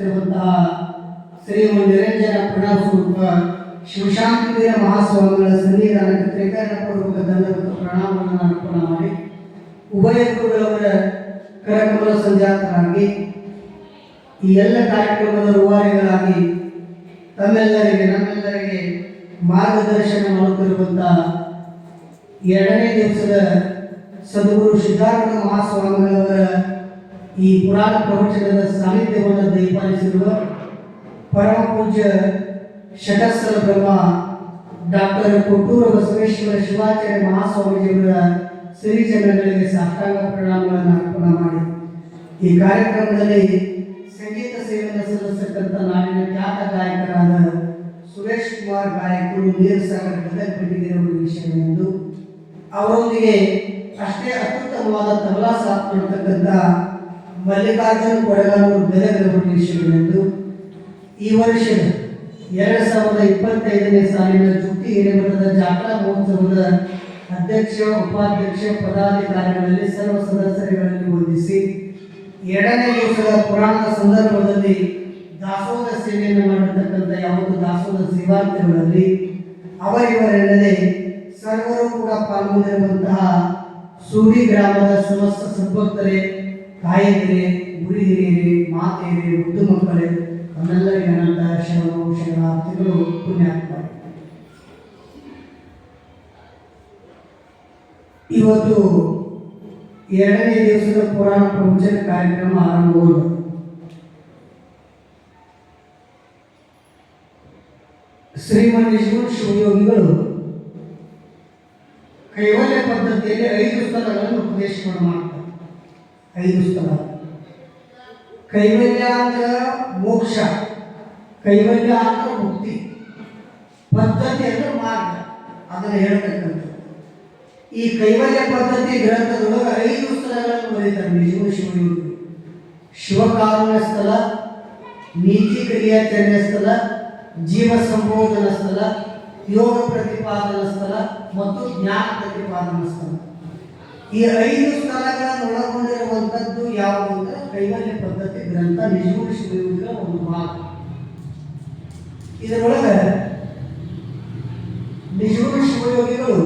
ನೆಲೆಸಿರುವಂತಹ ಶ್ರೀ ನಿರಂಜನ ಪ್ರಣವ ಸ್ವರೂಪ ಶಿವಶಾಂತಿವೀರ ಮಹಾಸ್ವಾಮಿಗಳ ಸನ್ನಿಧಾನಕ್ಕೆ ತ್ರಿಕರಣ ಪೂರ್ವಕ ದಂಡ ಅರ್ಪಣ ಮಾಡಿ, ಉಭಯ ಗುರುಗಳವರ ಕರಕಮಲ ಸಂಜಾತರಾಗಿ, ಈ ಎಲ್ಲ ಕಾರ್ಯಕ್ರಮದ ರೂವಾರಿಗಳಾಗಿ ತಮ್ಮೆಲ್ಲರಿಗೆ, ನಮ್ಮೆಲ್ಲರಿಗೆ ಮಾರ್ಗದರ್ಶನ ಮಾಡುತ್ತಿರುವಂತಹ ಎರಡನೇ ದಿವಸದ ಸದ್ಗುರು ಸಿದ್ಧಾರ್ಥ ಮಹಾಸ್ವಾಮಿಗಳವರ ಈ ಪುರಾಣ ಪ್ರವಚನದ ಸಾನ್ನಿಧ್ಯವನ್ನು ದಯಪಾಲಿಸಿರುವ ಪರಮ ಪೂಜ್ಯ ಷಟಸ್ಥಲ ಬ್ರಹ್ಮ ಡಾಕ್ಟರ್ ಕೊಟ್ಟೂರು ಬಸವೇಶ್ವರ ಶಿವಾಚಾರ್ಯ ಮಹಾಸ್ವಾಮೀಜಿಯವರ ಶ್ರೀಜನಗಳಿಗೆ ಸಾಷ್ಟಾಂಗ ಪ್ರಣಾಮಗಳನ್ನು ಅರ್ಪಣ ಮಾಡಿ. ಈ ಕಾರ್ಯಕ್ರಮದಲ್ಲಿ ಸಂಗೀತ ಸೇವೆಯನ್ನು ಸಲ್ಲಿಸತಕ್ಕಂಥ ನಾಡಿನ ಖ್ಯಾತ ಗಾಯಕರಾದ ಸುರೇಶ್ ಕುಮಾರ್ ಗಾಯಕರು ನೀರು ಸಾಗರ ಗದಗ ಬೆಟ್ಟಿಗೆರವರು ವಿಷಯವೆಂದು. ಅವರೊಂದಿಗೆ ಅಷ್ಟೇ ಅತ್ಯುತ್ತಮವಾದ ತಬಲಾ ಸಾಥ್ ಮಲ್ಲಿಕಾರ್ಜುನ್ ಕೊಡಗಾನೂರು ವಿಷಯವೆಂದು ಈ ವರ್ಷದ ಎರಡು ಸಾವಿರದ ಇಪ್ಪತ್ತೈದನೇ ಸಾಲಿನ ಜುಟ್ಟಿ ಹಿರೇಮಠದ ಜಾತ್ರಾ ಮಹೋತ್ಸವದ ಅಧ್ಯಕ್ಷ, ಉಪಾಧ್ಯಕ್ಷ, ಪದಾಧಿಕಾರಿಗಳಲ್ಲಿ ಸರ್ವ ಸದಸ್ಯರುಗಳಲ್ಲಿ ವಂದಿಸಿ ಎರಡನೇ ದಿವಸದ ಪುರಾಣದ ಸಂದರ್ಭದಲ್ಲಿ ದಾಸೋಹ ಸೇವೆಯನ್ನು ಮಾಡಿರ್ತಕ್ಕಂಥ ಯಾವುದು ದಾಸೋಹ ಸೇವಾರ್ಥಿಗಳಲ್ಲಿ ಅವರಿವರೆಲ್ಲದೆ ಸರ್ವರು ಕೂಡ ಪಾಲ್ಗೊಂಡಿರುವಂತಹ ಸೂರಿ ಗ್ರಾಮದ ಸಮಸ್ತ ಸದ್ಭಕ್ತರೇ ತಾಯಂದಿರೇ ಗುರಿ ಹಿರಿಯರಿ ಮಾತೆಯರೇ ಮುದ್ದು ಮಕ್ಕಳೇ, ನಮ್ಮೆಲ್ಲರಿಗೆ ಅನಂತ ಶರಣು ಶರಣಾರ್ಥಿಗಳು ಪುಣ್ಯಾತ್ಮ. ಇವತ್ತು ಎರಡನೇ ದಿವಸದ ಪುರಾಣ ಪ್ರವಚನ ಕಾರ್ಯಕ್ರಮ ಆರಂಭಗೊಂಡು. ಶ್ರೀಮಂತೇಶ್ವರ ಶಿವಯೋಗಿಗಳು ಕೈವಲ್ಯ ಪದ್ಧತಿಯಲ್ಲಿ ಐದು ಸ್ಥಳಗಳನ್ನು ಉಪದೇಶವನ್ನು ಮಾಡ್ತಾರೆ. ಐದು ಸ್ಥಳ ಕೈವಲ್ಯ ಅಂದ್ರೆ ಮೋಕ್ಷ ಕೈವಲ್ಯ ಅಂದ್ರೆ ಮುಕ್ತಿ. ಪದ್ಧತಿ ಅಂದ್ರೆ ಮಾರ್ಗ. ಅದನ್ನು ಹೇಳ್ತಕ್ಕಂಥದ್ದು ಈ ಕೈವಲ್ಯ ಪದ್ಧತಿ ಗ್ರಂಥದೊಳಗೆ ಐದು ಸ್ಥಳಗಳನ್ನು ಬರೀತಾರೆ ನಿಜವೂ ಶಿವಯೋಗಿ ಶಿವಕಾರುಣ್ಯ ಸ್ಥಳ ನೀತಿ ಕ್ರಿಯಾಚರಣೆ ಸ್ಥಳ, ಜೀವ ಸಂಬೋಧನ ಸ್ಥಳ, ಯೋಗ ಪ್ರತಿಪಾದನ ಸ್ಥಳ ಮತ್ತು ಜ್ಞಾನ ಪ್ರತಿಪಾದನ ಸ್ಥಳ. ಈ ಐದು ಸ್ಥಳಗಳನ್ನು ಒಳಗೊಂಡಿರುವಂಥದ್ದು ಯಾವುದು ಅಂದ್ರೆ ಕೈವಲ್ಯ ಪದ್ಧತಿ ಗ್ರಂಥ ಶಿವಯೋಗಿಗಳ ಒಂದು ಮಾತು. ಇದರೊಳಗೆ ನಿಜೂರು ಶಿವಯೋಗಿಗಳು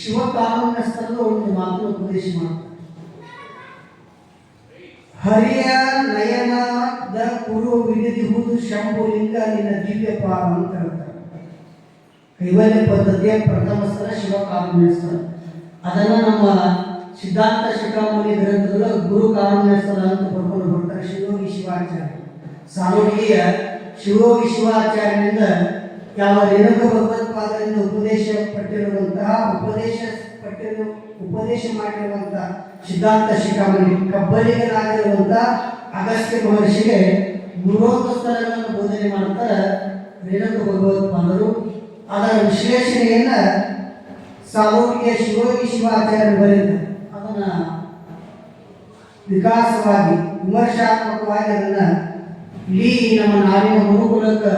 ಶಿವಕಾರುಣ್ಯ ಸ್ಥಳದ ಒಂದು ಮಾತು ಉಪದೇಶ ಮಾಡ್ತಾರೆ. ಹರಿಯ ನಯನದ ಕುರು ವಿಡಿದಿಹುದು ಶಂಭುಲಿಂಗ ನಿನ್ನ ದಿವ್ಯ ಪಾದ ಅಂತ ಹೇಳ್ತಾರೆ. ಕೈವಲ್ಯ ಪದ್ಧತಿಯ ಪ್ರಥಮ ಸ್ಥಳ ಶಿವಕಾರುಣ್ಯ ಸ್ಥಳ ಅದನ್ನು ನಮ್ಮ ಸಿದ್ಧಾಂತ ಶಿಖಾಮಣಿ ಗ್ರಂಥಗಳು ಗುರು ಕಾರುಣ್ಯ ಸ್ಥಳ ಅಂತ ಬರ್ಕೊಂಡು ಬರ್ತಾರೆ ಶಿವಯೋಗಿ ಶಿವಾಚಾರ್ಯ. ಸಾಮೂಹಿಯ ಶಿವಯೋಗಿ ಶಿವಾಚಾರ್ಯನಿಂದ ಯಾವ ರೇಣುಕ ಭಗವತ್ಪಾದರಿಂದ ಉಪದೇಶ ಪಟ್ಟಿರುವಂತಹ ಉಪದೇಶ ಪಟ್ಟಿರು ಉಪದೇಶ ಮಾಡಿರುವಂತಹ ಸಿದ್ಧಾಂತ ಶಿಖಾಮಣಿ ಕಬ್ಬಲಿಗರಾಗಿರುವಂತಹ ಅಗಸ್ತ್ಯ ಮಹರ್ಷಿಗೆ ಸ್ಥಳಗಳನ್ನು ಬೋಧನೆ ಮಾಡ್ತಾರೆ ರೇಣುಕ ಭಗವತ್ಪಾದರು ಅದರ ವಿಶ್ಲೇಷಣೆಯನ್ನ ಸಾಮೂಹಿಕ ಶಿವೋಗಿ ಶಿವಾಚಾರ್ಯರು ಬರೀತಾರೆ ಅದನ್ನ ವಿಕಾಸವಾಗಿ, ವಿಮರ್ಶಾತ್ಮಕವಾಗಿ ಅದನ್ನ ಇಡೀ ನಮ್ಮ ನಾಡಿನ ಗುರುಕುಲಕ್ಕೆ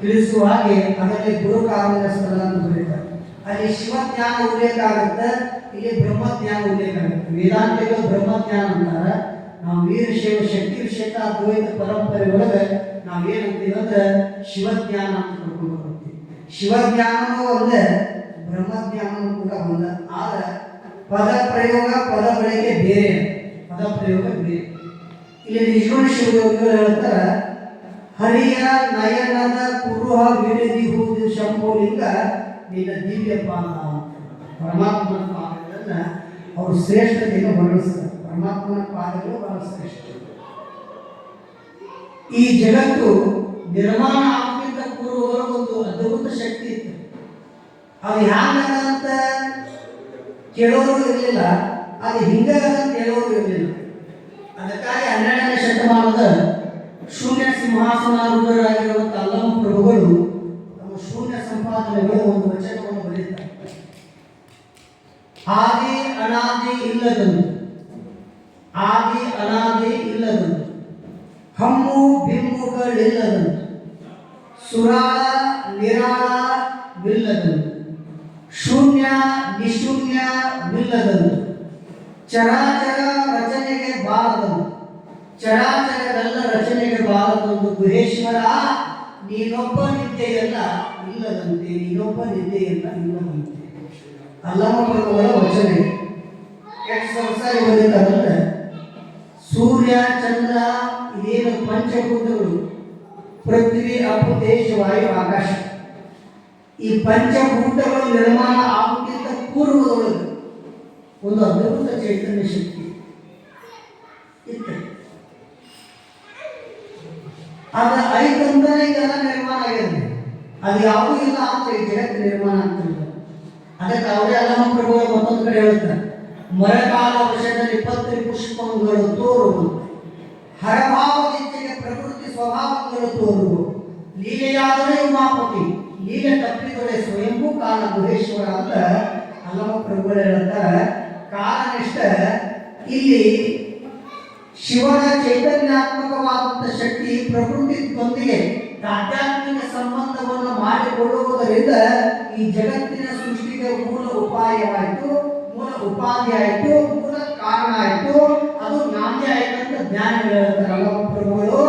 ತಿಳಿಸುವ ಹಾಗೆ ಅದರಲ್ಲಿ ಗುರುಕಾರಣ ಸ್ಥಳ ಅಂತ ಬರೀತಾರೆ. ಅಲ್ಲಿ ಶಿವಜ್ಞಾನ ಉಲ್ಲೇಖ ಆಗುತ್ತೆ, ಇಲ್ಲಿ ಬ್ರಹ್ಮಜ್ಞಾನ ಉಲ್ಲೇಖ ಆಗುತ್ತೆ. ವೇದಾಂತಿಗಳು ಬ್ರಹ್ಮಜ್ಞಾನ ಅಂತಾರ. ನಾವು ವೀರಶೈವ ಶಕ್ತಿ ವಿಷಯ ಅದ್ವೈತ ಪರಂಪರೆ ಒಳಗೆ ನಾವೇನಂತೀವಿ ಅಂದ್ರೆ ಶಿವಜ್ಞಾನ ಅಂತ ಕರ್ಕೊಂಡು ಬರ್ತೀವಿ ಶಿವಜ್ಞಾನನೂ ಒಂದೇ ಬ್ರಹ್ಮಜ್ಞಾನನೂ ಕೂಡ ಒಂದೇ ಆದ್ರೆ ಪದ ಪ್ರಯೋಗ ಪದ ಬಳಕೆ ಬೇರೆ. ಪದ ಪ್ರಯೋಗ ಬೇರೆ. ಇಲ್ಲಿ ಈಶ್ವರ ಶಿವಯೋಗಿಗಳು ಹೇಳ್ತಾರೆ, ಹರಿಯ ನಯನದ ಕುರುಹ ವಿಡಿದಿಹುದು ಶಂಭೋಲಿಂಗ ನಿನ್ನ ದಿವ್ಯ ಪಾನ ಪರಮಾತ್ಮನ ಪಾದಗಳನ್ನ ಅವರು ಶ್ರೇಷ್ಠತೆಯನ್ನು ವರ್ಣಿಸ್ತಾರೆ. ಪರಮಾತ್ಮನ ಪಾದಗಳು ಬಹಳ ಶ್ರೇಷ್ಠ. ಈ ಜಗತ್ತು ನಿರ್ಮಾಣ ಆಗ್ತಿದ್ದ ಕುರುಹ ಒಂದು ಅದ್ಭುತ ಶಕ್ತಿ ಇತ್ತು. ಅದು ಹ್ಯಾಂಗ ಅಂತ ಕೇಳೋರು ಇರಲಿಲ್ಲ ಅದು ಹಿಂಗಾಗ ಅಂತ ಹೇಳೋರು ಇರಲಿಲ್ಲ. ಅದಕ್ಕಾಗಿ ಹನ್ನೆರಡನೇ ಶತಮಾನದ ಶೂನ್ಯ ಸಿಂಹಾಸನಾರೂಢರಾಗಿರುವಂಥ ಅಲ್ಲಮ ಪ್ರಭುಗಳು ತಮ್ಮ ಶೂನ್ಯ ಸಂಪಾದನೆಗಳು ಒಂದು ವಚನವನ್ನು ಬರೆಯುತ್ತಾರೆ ಆದಿ ಅನಾದಿ ಇಲ್ಲದಂದು ಆದಿ ಅನಾದಿ ಇಲ್ಲದಂದು ಹಮ್ಮು ಬಿಮ್ಮುಗಳಿಲ್ಲದಂತೆ ಸುರಾಳ ಚರಾಚರ ರಚನೆಗೆ ಬಾರದನು ಚರಾಚರವೆಲ್ಲ ರಚನೆಗೆ ಬಾರದೊಂದು ಗುಹೇಶ್ವರ, ನೀನೊಬ್ಬ ನಿದ್ದೆಯಲ್ಲ ಇಲ್ಲದಂತೆ, ನೀನೊಬ್ಬ ನಿದ್ದೆಯಲ್ಲ ಇಲ್ಲದಂತೆ. ಅಲ್ಲಮ ವಚನೆ. ಎಷ್ಟು ಸಂಸಾರಿ ಓದಿದ್ದಾರಂದ್ರೆ ಸೂರ್ಯ, ಚಂದ್ರ ಇದೇನು ಪಂಚಭೂತಗಳು, ಪೃಥ್ವಿ, ಅಪ್ಪು ದೇಶ ವಾಯು, ಆಕಾಶ. ಈ ಪಂಚಭೂತಗಳು ನಿರ್ಮಾಣ ಆಗುತ್ತಿದ್ದ ಪೂರ್ವದೊಳಗೆ ಒಂದು ಅದ್ಭುತ ಚೈತನ್ಯ ಶಕ್ತಿ ಇತ್ತು. ಐದಂತನೇ ಇದೆಲ್ಲ ನಿರ್ಮಾಣ ಆಗಿದೆ ಅದು ಯಾವುದೂ ಇಲ್ಲ ಅಂತ ಈ ಜಗತ್ತು ನಿರ್ಮಾಣ ಆಗ್ತಿಲ್ಲ. ಅದಕ್ಕೆ ಅವರೇ ಅಲ್ಲ ಪ್ರಭುಗಳು ಮತ್ತೊಂದು ಕಡೆ ಹೇಳ್ತಾರೆ ಮರಕಾಲ ವರ್ಷದಲ್ಲಿ ಪತ್ರಿ ಪುಷ್ಪಗಳು ಹರಭಾವ ಹರಭಾವದಿಚ್ಛೆಗೆ ಪ್ರಕೃತಿ ಸ್ವಭಾವಗಳು ತೋರುವು ಲೀಲೆಯಾದರೆ ಉಮಾಪತಿ, ಲೀಲೆ ತಪ್ಪಿದರೆ ಸ್ವಯಂಭೂ ಕಾಲ ಗುಹೇಶ್ವರ ಅಂತ ಅಲ್ಲಮ ಪ್ರಭುಗಳು ಹೇಳ್ತಾರೆ ಕಾಲನಿಷ್ಠ ಇಲ್ಲಿ ಶಿವನ ಚೈತನ್ಯಾತ್ಮಕವಾದಂಥ ಶಕ್ತಿ ಪ್ರಕೃತಿಯೊಂದಿಗೆ ಆಧ್ಯಾತ್ಮಿಕ ಸಂಬಂಧವನ್ನು ಮಾಡಿಕೊಳ್ಳುವುದರಿಂದ ಈ ಜಗತ್ತಿನ ಸೃಷ್ಟಿಗೆ ಮೂಲ ಉಪಾಯವಾಯಿತು, ಮೂಲ ಉಪಾಧಿ ಆಯಿತು ಮೂಲ ಕಾರಣ ಆಯಿತು. ಅದು ನಾಂದಿ ಆಯಿತು ಅಂತ ಜ್ಞಾನ ಹೇಳ್ತಾರೆ ಅಲ್ಲಮ ಪ್ರಭುಗಳು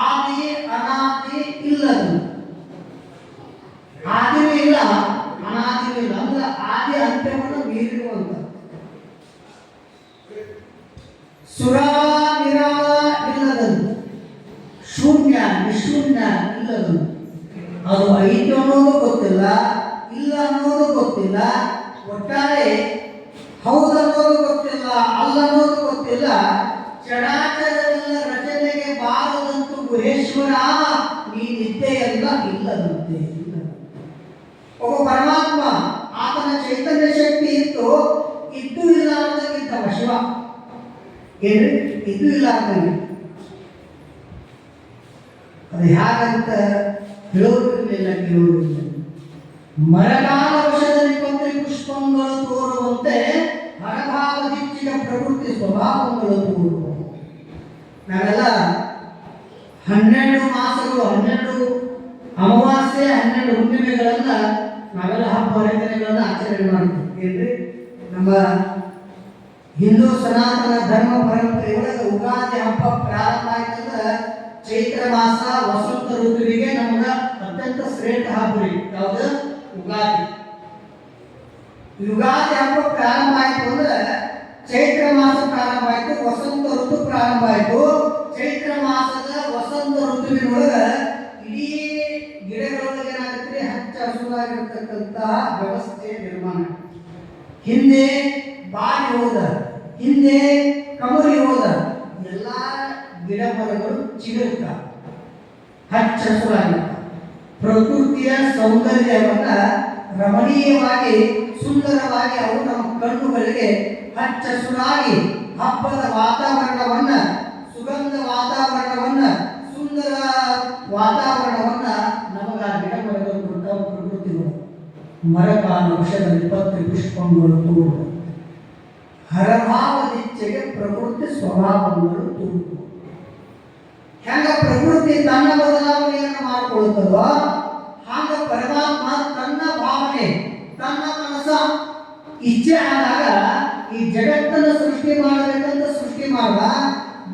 ಆದಿ ಅನಾದಿ ಇಲ್ಲದು ಆದಿನೂ ಇಲ್ಲ ಅನಾದಿನೂ ಇಲ್ಲ ಅಂದ್ರೆ ಆದಿ ಅಂತ್ಯವನ್ನು ಮೀರಿರುವಂತ ಸುರ ನಿರಾಳ ಇಲ್ಲದಂತೆ ಶೂನ್ಯ ನಿಶೂನ್ಯ ಇಲ್ಲದಂತೆ ಅದು ಐದು ಅನ್ನೋದು ಗೊತ್ತಿಲ್ಲ ಇಲ್ಲ ಅನ್ನೋದು ಗೊತ್ತಿಲ್ಲ ಒಟ್ಟಾರೆ ಹೌದು ಅನ್ನೋದು ಗೊತ್ತಿಲ್ಲ ಅಲ್ಲ ಗೊತ್ತಿಲ್ಲ ಚರಾಚರವೆಲ್ಲ ರಚನೆಗೆ ಬಾರದಂತೂ ಗುಹೇಶ್ವರ ಈ ನಿದ್ದೆಯೆಲ್ಲ ಇಲ್ಲದಂತೆ. ಒಬ್ಬ ಪರಮಾತ್ಮ, ಆತನ ಚೈತನ್ಯ ಶಕ್ತಿ ಇತ್ತು. ಇದ್ದು ಇಲ್ಲ ಅನ್ನೋದಕ್ಕಿಂತ ಶಿವ. ಏನು ಇದು ಇಲ್ಲ ಅಂತಾನೆ ಅದು ಹೇಗಂತ ಹೇಳೋದಿಲ್ಲ ಕೇಳೋದಿಲ್ಲ ಮರಗಾಲ ವಶದಲ್ಲಿ ಪತ್ರಿ ಪುಷ್ಪಗಳು ತೋರುವಂತೆ ಹರಭಾಗ ದಿಕ್ಕಿನ ಪ್ರಕೃತಿ ಸ್ವಭಾವಗಳು ತೋರುವ ನಾವೆಲ್ಲ ಹನ್ನೆರಡು ಮಾಸಗಳು, ಹನ್ನೆರಡು ಅಮಾವಾಸ್ಯೆ, ಹನ್ನೆರಡು ಹುಣ್ಣಿಮೆಗಳನ್ನ ನಾವೆಲ್ಲ ಹಬ್ಬ ಹರಿದಿನಗಳನ್ನ ಆಚರಣೆ ಮಾಡ್ತೀವಿ. ನಮ್ಮ ಹಿಂದೂ ಸನಾತನ ಧರ್ಮ ಪರಂಪರೆ ಒಳಗೆ ಉಗಾದಿ ಹಬ್ಬ ಪ್ರಾರಂಭ ಆಯ್ತಂದ್ರೆ ಚೈತ್ರ ಮಾಸ ವಸಂತ ಋತುವಿಗೆ ನಮ್ಗ ಅತ್ಯಂತ ಶ್ರೇಷ್ಠ ಹಬ್ಬ ರೀ. ಯಾವ್ದು? ಉಗಾದಿ. ಯುಗಾದಿ ಹಬ್ಬ ಪ್ರಾರಂಭ ಆಯ್ತು ಅಂದ್ರೆ ಚೈತ್ರ ಮಾಸ ಪ್ರಾರಂಭ ಆಯಿತು, ವಸಂತ ಋತು ಪ್ರಾರಂಭ ಆಯಿತು. ಚೈತ್ರ ಮಾಸದ ವಸಂತ ಋತುವಿನೊಳಗ ಇಡೀ ಗಿಡಗಳೊಳಗೆ ಏನಾಗುತ್ತೆ ಹಚ್ಚ ಹಸುರಾಗಿರ್ತಕ್ಕಂತಹ ವ್ಯವಸ್ಥೆ ನಿರ್ಮಾಣ ಹಿಂದೆ ಬಾರಿ ಹೋದ, ಹಿಂದೆ ಕಮರಿ ಹೋದ, ಎಲ್ಲ ಗಿಡ ಮರಗಳು ಚಿಗುರುತ್ತ ಹಚ್ಚ ಹಸುರಾಗಿರ್ತ. ಪ್ರಕೃತಿಯ ಸೌಂದರ್ಯವನ್ನ ರಮಣೀಯವಾಗಿ, ಸುಂದರವಾಗಿ ಅವು ನಮ್ಮ ಕಣ್ಣುಗಳಿಗೆ ಹಚ್ಚ ಸುರಾಗಿ ಹಬ್ಬದ ವಾತಾವರಣವನ್ನ, ಸುಗಂಧ ವಾತಾವರಣವನ್ನ, ಸುಂದರ ವಾತಾವರಣವನ್ನ ನಮಗ ಗಿಡ ಕೊಡ್ತಾವ ಪ್ರಕೃತಿಗಳು ಮರಕಾಲ ವಶದಲ್ಲಿ ಪತ್ರಿ ಪುಷ್ಪಗಳು ತೋರು ಹರಭಾವದಿಚ್ಛೆಗೆ ಪ್ರಕೃತಿ ಸ್ವಭಾವಗಳು ತೋರು ಹೆಂಗ ಪ್ರಕೃತಿ ತನ್ನ ಬದಲಾವಣೆಯನ್ನು ಮಾಡಿಕೊಳ್ಳುತ್ತದೋ ಹಾಗ ಪರಮಾತ್ಮ ತನ್ನ ಭಾವನೆ ತನ್ನ ಮನಸ್ಸ ಇಚ್ಛೆ ಆದಾಗ ಈ ಜಗತ್ತನ್ನು ಸೃಷ್ಟಿ ಮಾಡಬೇಕಂತ ಸೃಷ್ಟಿ ಮಾಡ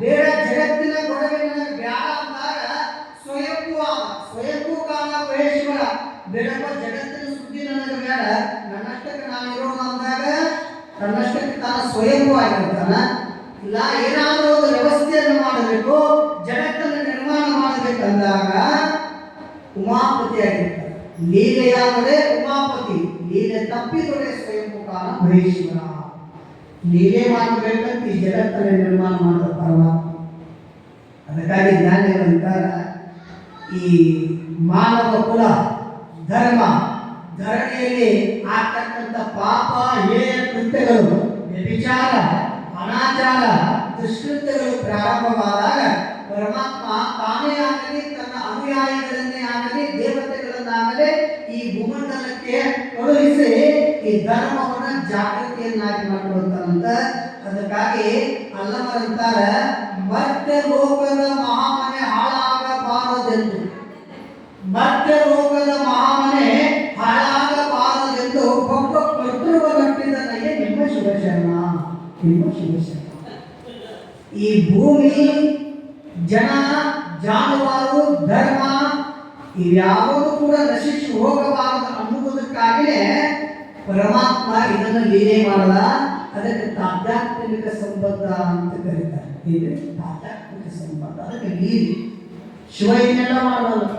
ಬೇರೆ ಜಗತ್ತಿನ ನನಗೆ ಬ್ಯಾಡ ಅಂದಾಗ ಸ್ವಯಂಭೂ ಸ್ವಯಂಭೂ ಕಾಲ ಮಹೇಶ್ವರ, ಬೇಡಪ್ಪ ಜಗತ್ತಿನ ಸುದ್ದಿ ನನಗೆ ಬೇಡ, ನನ್ನಷ್ಟಕ್ಕೆ ನಾನು ಇರೋದು ಅಂದಾಗ ತನ್ನಷ್ಟಕ್ಕೆ ತಾನು ಸ್ವಯಂಭೂ ಆಗಿರ್ತಾನ. ಇಲ್ಲ, ಏನಾದರೂ ಒಂದು ವ್ಯವಸ್ಥೆಯನ್ನು ಮಾಡಬೇಕು, ಜಗತ್ತನ್ನು ನಿರ್ಮಾಣ ಮಾಡಬೇಕಂದಾಗ ಉಮಾಪತಿ ಆಗಿರ್ತಾರೆ ಲೀಲೆಯಾದರೆ ಉಮಾಪತಿ. ಲೀಲೆ ತಪ್ಪಿದೊಡೆ ಸ್ವಯಂಭೂಕಾಲ ಮಹೇಶ್ವರ ಲೀಲೆ ಮಾಡಬೇಕಂತ ಈ ಜಗತ್ತನ್ನು ನಿರ್ಮಾಣ ಮಾಡಿದ ಪರಮಾತ್ಮ ಅದಕ್ಕಾಗಿ ಜ್ಞಾನಿಗಳಂತಾರ ಈ ಮಾನವ ಕುಲ ಧರ್ಮ ಧರಣಿಯಲ್ಲಿ ಆಗ್ತಕ್ಕಂಥ ಪಾಪ ಹೇಯ ಕೃತ್ಯಗಳು ವ್ಯಭಿಚಾರ ಅನಾಚಾರ ದುಷ್ಕೃತ್ಯಗಳು ಪ್ರಾರಂಭವಾದಾಗ ಪರಮಾತ್ಮ ತಾನೇ ಆಗಲಿ ತನ್ನ ಅನುಯಾಯಿಗಳನ್ನೇ ಆಗಲಿ ದೇವತೆಗಳನ್ನಾಗಲಿ ಈ ಭೂಮಂಡಲಕ್ಕೆ ಕಳುಹಿಸಿ ಈ ಧರ್ಮವನ್ನ ಜಾಗೃತಿಯನ್ನಾಗಿ ಮಾಡಿಕೊಳ್ತಾನಂತ. ಅದಕ್ಕಾಗಿ ಅಲ್ಲಮರಂತಾರ ಮತ್ತೆ ಲೋಕದ ಮಹಾಮನೆ ಹಾಳಾಗಬಾರದೆಂದು. ಮತ್ತೆ ಲೋಕದ ಮಹಾಮನೆ ಹಾಳಾಗಬಾರದೆಂದು ಒಬ್ಬ ಕರ್ತೃವ ಕಟ್ಟಿದ ನನಗೆ ನಿಮ್ಮ ಶಿವಶರಣ ನಿಮ್ಮ ಶಿವಶರಣ. ಈ ಭೂಮಿ ಜನ, ಜಾನುವಾರು, ಧರ್ಮ, ಇವ್ಯಾವುದು ಕೂಡ ನಶಿಸಿ ಹೋಗಬಾರದು ಅನ್ನುವುದಕ್ಕಾಗಿಯೇ ಪರಮಾತ್ಮ ಇದನ್ನು ಲೀಲೆ ಮಾಡಲ್ಲ, ಅದಕ್ಕೆ ತಾತ್ಯಾತ್ಮಿಕ ಸಂಬಂಧ ಅಂತ ಕರೀತಾರೆ. ಇದೆ ತಾತ್ಯಾತ್ಮಿಕ ಸಂಬಂಧ, ಅದಕ್ಕೆ ಲೀಲೆ. ಶಿವ ಇನ್ನೆಲ್ಲ ಮಾಡಲ್ಲ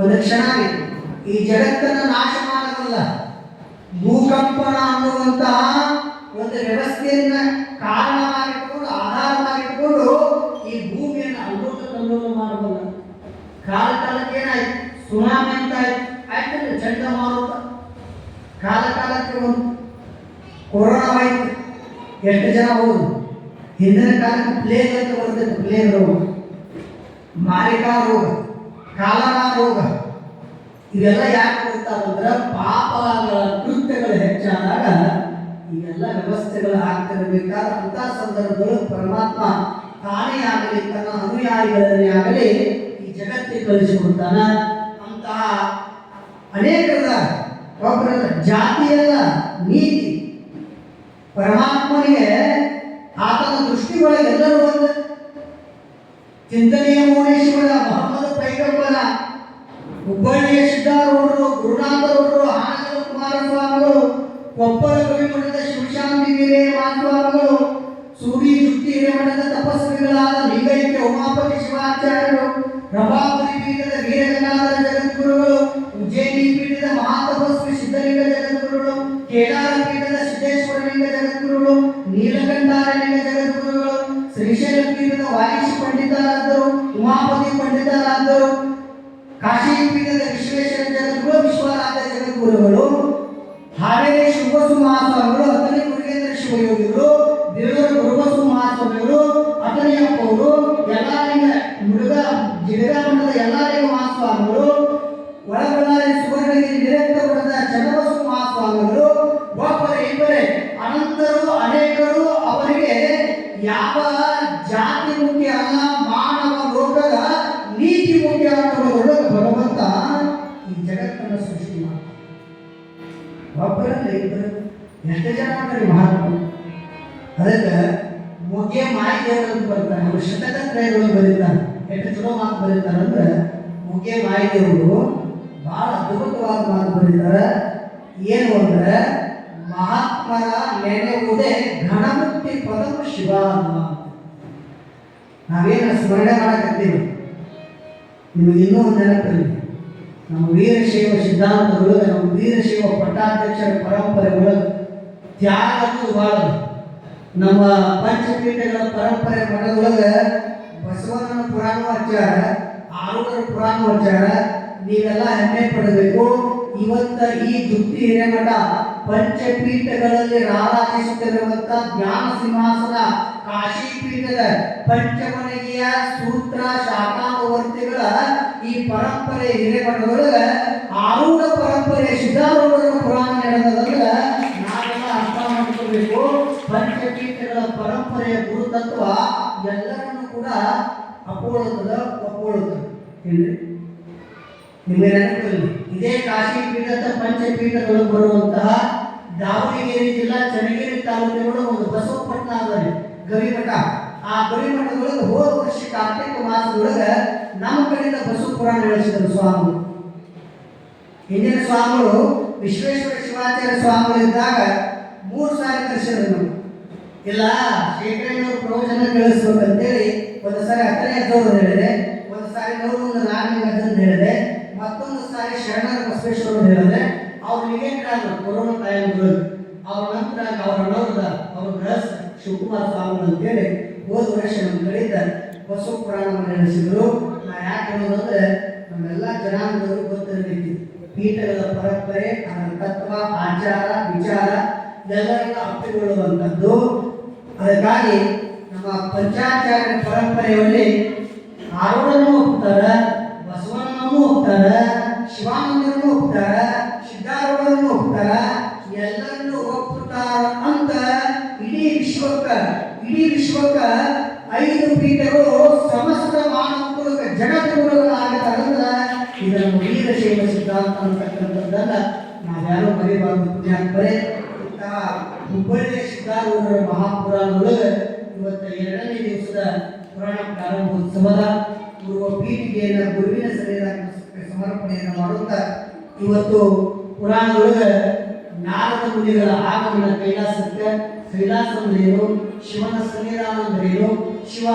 ಒಂದು ಕ್ಷಣ. ಈ ಜಗತ್ತನ್ನು ನಾಶ ಮಾಡಲ್ಲ ಭೂಕಂಪನ ಅನ್ನುವಂತಹ ಒಂದು ವ್ಯವಸ್ಥೆಯನ್ನ ಕಾರಣವಾಗಿಟ್ಕೊಂಡು ಆಧಾರವಾಗಿಟ್ಕೊಂಡು ಈ ಭೂಮಿಯನ್ನು ಅಲ್ಲೋಲ ಕಲ್ಲೋಲ ಮಾಡಬಲ್ಲ ಕಾಲ ಕಾಲಕ್ಕೆ ಏನಾಯ್ತು ಸುನಾಮಿ ಅಂತ ಆಯ್ತು ಆಯ್ತಲ್ಲ ಚಂಡಮಾರುತ ಕಾಲ ಕಾಲಕ್ಕೆ ಒಂದು ಕೊರೋನಾ ಆಯ್ತು ಎಷ್ಟು ಜನ ಹೌದು ಹಿಂದಿನ ಕಾಲಕ್ಕೆ ಪ್ಲೇಗ್ ಅಂತ ಬರ್ತದೆ ಪ್ಲೇಗ್ ರೋಗ. ಮಾರಿಕಾ ರೋಗ ಕಾಲರಾ ರೋಗ. ಇವೆಲ್ಲ ಯಾಕೆ ಬರ್ತಾವಂದ್ರೆ ಪಾಪಗಳ ಕೃತ್ಯಗಳು ಹೆಚ್ಚಾದಾಗ ಇವೆಲ್ಲ ವ್ಯವಸ್ಥೆಗಳು ಆಗ್ತಿರಬೇಕಾದ ಅಂತ ಸಂದರ್ಭಗಳು ಪರಮಾತ್ಮ ತಾನೇ ಆಗಲಿ, ತನ್ನ ಅನುಯಾಯಿಗಳನ್ನೇ ಆಗಲಿ ಈ ಜಗತ್ತಿಗೆ ಕಳಿಸಿಕೊಡ್ತಾನ ಅಂತಹ ಅನೇಕರ ಒಬ್ಬರ ಜಾತಿಯಲ್ಲ ನೀತಿ ಪರಮಾತ್ಮನಿಗೆ ಆತನ ದೃಷ್ಟಿ ಒಳಗೆ ಎಲ್ಲರೂ ಒಂದು ಚಿಂತನೆಯ ಮೌನೇಶ್ವರ ಮೊಹಮ್ಮದ್ ಪೈಗಂಬರ ಹುಬ್ಬಳ್ಳಿಯ ಸಿದ್ಧಾರೂಢರು ಗುರುನಾಥರವರು ಆನಂದ ಕುಮಾರಸ್ವಾಮಿಗಳು, ಕೊಪ್ಪಳ ಕವಿಮಠದ ಶಿವಶಾಂತಿ ವೀರೇ ಮಹಾಸ್ವಾಮಿಗಳು ಸೂರಿ ಜುಟ್ಟಿ ಹಿರೇಮಠದ ತಪಸ್ವಿಗಳಾದ ಲಿಂಗೈಕ್ಯ ಉಮಾಪತಿ ಶಿವಾಚಾರ್ಯರು ಎಷ್ಟು ಜನ ಮಾಡ್ತಾರೆ ಮಹಾತ್ಮ ಅದಕ್ಕೆ ಮುಗ್ಗೆ ಅಂತ ಬರ್ತಾನೆ ಅವರು ಶತಕ ತ್ರಯಗಳು ಬರೀತಾನೆ ಎಷ್ಟು ಚಲೋ ಮಾತು ಬರೀತಾರೆ ಅಂದ್ರೆ ಮಾಹಿತಿಯವರು ಬಹಳ ಅದ್ಭುತವಾದ ಮಾತು ಬರೀತಾರೆ. ಏನು ಅಂದ್ರೆ, ಮಹಾತ್ಮರ ನೆನೆಯುವುದೇ ಘನಮುಕ್ತಿ ಪದವು ಶಿವ ಅಂತ ನಾವೇನು ಸ್ಮರಣೆ ಮಾಡಕತ್ತೀವಿ? ನಿಮಗೆ ಇನ್ನೂ ಒಂದು ನೆನಪಿರಲಿ ನಮ್ಮ ವೀರಶೈವ ಸಿದ್ಧಾಂತಗಳು ನಮ್ಮ ವೀರಶೈವ ಪಟ್ಟಾಧ್ಯಕ್ಷರ ಪರಂಪರೆಗಳು ತ್ಯಾಗ ಅನ್ನೋದು ನಮ್ಮ ಪಂಚಪೀಠಗಳ ಪರಂಪರೆ ಮಠದೊಳಗೆ ಬಸವಣ್ಣನ ಪುರಾಣ ಆಚಾರ ಆರೂರ ಪುರಾಣ ಹಚ್ಚಾರ ನೀವೆಲ್ಲ ಹೆಮ್ಮೆ ಪಡಬೇಕು. ಇವತ್ತ ಈ ದುಡ್ಡಿ ಹಿರೇಮಠ ಪಂಚಪೀಠಗಳಲ್ಲಿ ರಾರಾಜಿಸುತ್ತಿರುವಂತ ಜ್ಞಾನ ಸಿಂಹಾಸನ ಕಾಶಿ ಪೀಠದ ಪಂಚಮನಗಿಯ ಸೂತ್ರ ಶಾಖಾಮವರ್ತಿಗಳ ಈ ಪರಂಪರೆ ಹಿರೇಮಠದೊಳಗೆ ಆರೂಢ ಪರಂಪರೆ ಸಿದ್ಧಾರೂಢರ ಪುರಾಣ ನಡೆದದಂದ್ರೆ ನಾವೆಲ್ಲ ಅರ್ಥ ಮಾಡ್ಕೋಬೇಕು ಪಂಚಪೀಠಗಳ ಪರಂಪರೆಯ ಗುರುತತ್ವ ಎಲ್ಲರನ್ನು ಕೂಡ ಅಪ್ಪೋಳುತ್ತದೆ ಒಪ್ಪೋಳುತ್ತದೆ ನಿಮಗೆ ನೆನಪಿರಲಿ ಇದೇ ಕಾಶಿ ಪೀಠದ ಪಂಚಪೀಠಗಳು ಬರುವಂತಹ ದಾವಣಗೆರೆ ಜಿಲ್ಲಾ ಚನ್ನಗಿರಿ ತಾಲೂಕಿನ ಒಂದು ಬಸವಪಟ್ಟಣ ಅಂದರೆ ಗವಿಮಠ. ಆ ಗವಿಮಠದೊಳಗೆ ಹೋದ ವರ್ಷ ಕಾರ್ತಿಕ ಮಾಸದೊಳಗೆ ನಮ್ಮ ಕಡೆಯಿಂದ ಬಸವ ಪುರಾಣ ನಡೆಸಿದರು ಸ್ವಾಮಿಗಳು. ಹಿಂದಿನ ಸ್ವಾಮಿಗಳು ವಿಶ್ವೇಶ್ವರ ಶಿವಾಚಾರ್ಯ ಸ್ವಾಮಿಗಳು ಇದ್ದಾಗ ಮೂರು ಸಾರಿ ಕರೆಸಿದ್ರು ಇಲ್ಲ ಶೇಖರಣ್ಣವ್ರ ಪ್ರವಚನ ಕೇಳಿಸ್ಬೇಕಂತೇಳಿ ಒಂದು ಸಾರಿ ಹತ್ತನೇ ಹತ್ತವರು ಹೇಳಿದೆ. ಒಂದು ಸಾರಿ ನೂರು ನಾಲ್ಕನೇ ಅಂತ ಹೇಳಿದೆ. ಮತ್ತೊಂದು ಸಾರಿ ಶರಣರ ಬಸವೇಶ್ವರ ಹೇಳಿದೆ. ಅವ್ರು ನಿಗೇಟ್ರಾದ್ರು ಕೊರೋನಾ ಟೈಮ್ಗಳು ಅವ್ರ ನಂತರ ಅವ್ರ ಅಣ್ಣವ್ರದ, ಅವ್ರ ಗೃಹ ಶಿವಕುಮಾರ ಸ್ವಾಮಿ ಅಂತೇಳಿ ಹೋದ ವರ್ಷ ನಮ್ಮ ಕಡೆಯಿಂದ ಬಸವ ಪುರಾಣವನ್ನು ನಡೆಸಿದ್ರು. ನಾ ಯಾಕೆ ಅಂದ್ರೆ ನಮ್ಮೆಲ್ಲ ಜನಾಂಗದವರು ಗೊತ್ತಿರಬೇಕು. ಪೀಠಗಳ ಪರಂಪರೆ ಅದರ ತತ್ವ ಆಚಾರ, ವಿಚಾರ ಎಲ್ಲರನ್ನ ಅಪ್ಪಿಕೊಳ್ಳುವಂಥದ್ದು ಅದಕ್ಕಾಗಿ ನಮ್ಮ ಪಂಚಾಚಾರ ಪರಂಪರೆಯಲ್ಲಿ ಆರೋಡನ್ನು ಹೋಗ್ತಾರ, ಬಸವಣ್ಣನೂ ಹೋಗ್ತಾರ, ಶಿವಾನಂದನೂ ಹೋಗ್ತಾರ ಸಿದ್ಧಾರೂಢನೂ ಹೋಗ್ತಾರ, ಎಲ್ಲರನ್ನೂ ಹೋಗ್ತಾರ ಅಂತ ಇಡೀ ವಿಶ್ವಕ್ಕ ಇಡೀ ವಿಶ್ವಕ್ಕ ಐದು ಪೀಠಗಳು ಸಮಸ್ತ ಮಾನವಕುಲಕ ಜಗದ್ಗುರುಗಳಾಗತ್ತಾರಂದ್ರೆ ಇದನ್ನು ವೀರಶೈವ ಸಿದ್ಧಾಂತ ಅಂತಕ್ಕಂಥದ್ದನ್ನ ನಾವ್ಯಾರು ಮರಿಬಾರ್ದು ಪುಣ್ಯಾತ್ಮರೇ ಹುಬ್ಬಳ್ಳಿಯ ಸಿದ್ಧಾರೂಢರ ಮಹಾಪುರಾಣದೊಳಗೆ ಇವತ್ತು ಎರಡನೇ ದಿವಸದ ಪುರಾಣ ಪ್ರಾರಂಭೋತ್ಸವದ ಪೂರ್ವ ಪೀಠಿಗೆಯನ್ನು ಗುರುವಿನ ಸನ್ನಿಧಾನಕ್ಕೆ ಸಮರ್ಪಣೆಯನ್ನು ಮಾಡುತ್ತಾ ಇವತ್ತು ಪುರಾಣದೊಳಗೆ ನಾರದ ಮುನಿಗಳ ಆಗಮನ ಕೈಲಾಸಕ್ಕೆ ಕೈಲಾಸ ಅಂದ್ರೇನು ಶಿವನ ಸನ್ನಿಧಾನ ಅಂದ್ರೇನು ಶಿವ